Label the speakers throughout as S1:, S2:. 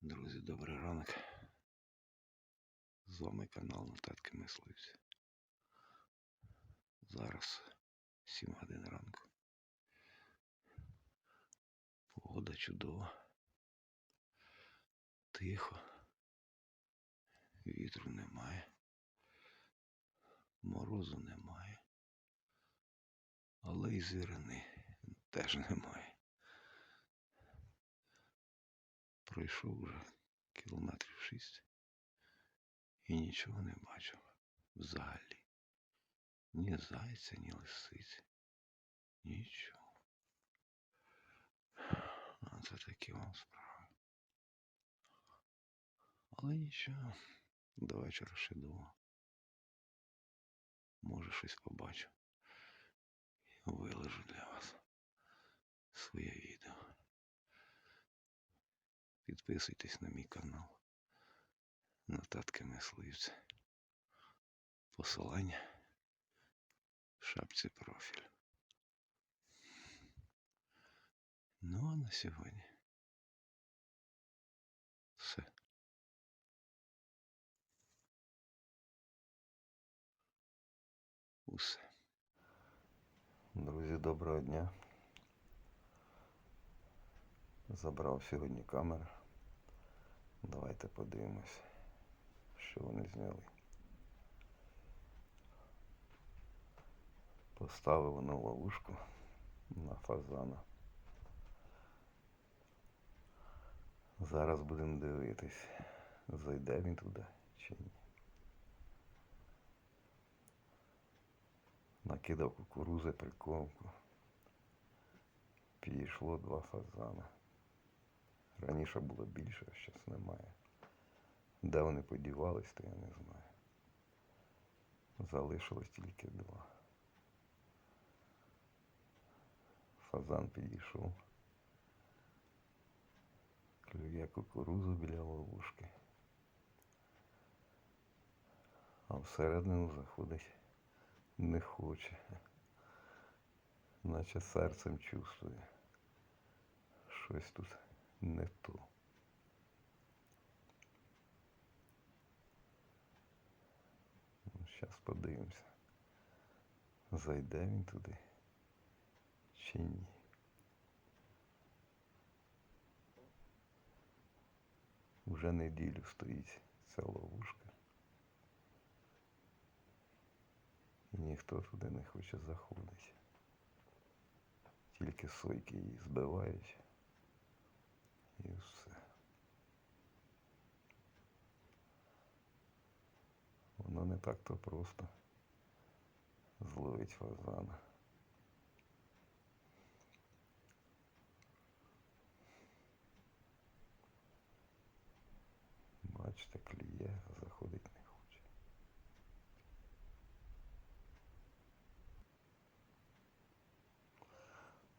S1: Друзі, добрий ранок. З вами канал Нотатки Мисливця. Зараз 7 годин ранку. Погода чудова. Тихо. Вітру немає. Морозу немає. Але і зірини теж немає. Пройшов вже кілометрів шість і нічого не бачив взагалі. Ні зайця, ні лисиці. Нічого. А це такі вам справи. Але нічого, до вечора ще довго. Може щось побачу. І виложу для вас своє відео. Підписуйтесь на мій канал. Нотатки мисливця. Посилання в шапці профіль. Ну а на сьогодні все. Усе. Друзі, доброго дня. Забрав сьогодні камеру. Давайте подивимось, що вони зняли. Поставив на ловушку на фазана. Зараз будемо дивитись, зайде він туди чи ні. Накидав кукурузи, прикормку. Підійшло два фазана. Раніше було більше, а зараз немає. Де вони подівались, то я не знаю. Залишилось тільки два. Фазан підійшов. Клює кукурузу біля ловушки. А всередину заходить не хоче. Наче серцем чувствує. Щось тут не то. Зараз подивимося. Зайде він туди чи ні. Уже неділю стоїть ця ловушка. І ніхто туди не хоче заходити. Тільки сойки її збивають. І все. Воно не так то просто зловить фазана. Бачите, кліє, а заходить не хоче.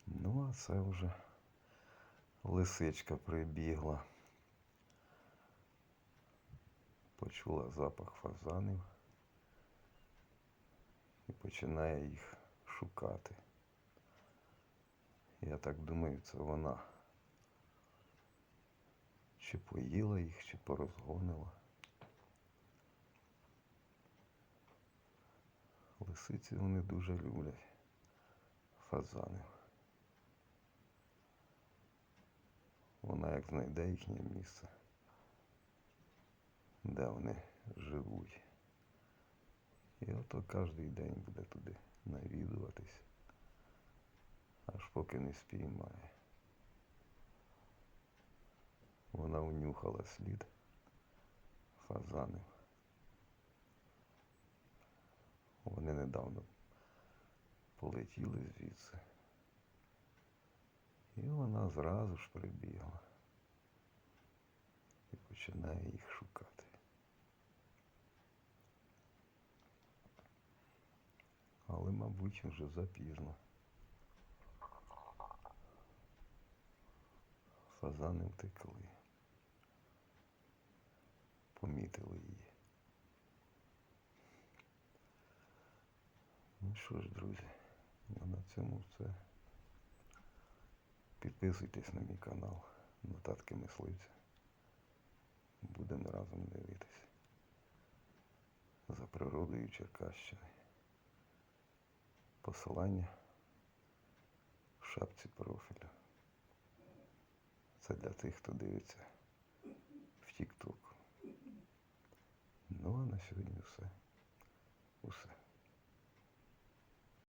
S1: Ну, а це вже лисичка прибігла. Почула запах фазанів і починає їх шукати. Я так думаю, це вона чи поїла їх, чи порозгонила. Лисиці вони дуже люблять фазанів. Вона як знайде їхнє місце, де вони живуть. І ото кожен день буде туди навідуватись, аж поки не спіймає. Вона унюхала слід фазанів. Вони недавно полетіли звідси. І вона зразу ж прибігла і починає їх шукати. Але, мабуть, вже запізно. Фазани втекли. Помітили її. Ну що ж, друзі, на цьому все. Підписуйтесь на мій канал Нотатки мисливця. будемо разом дивитися. За природою Черкащини. Посилання в шапці профілю. Це для тих, хто дивиться в TikTok. Ну а на сьогодні все. Усе.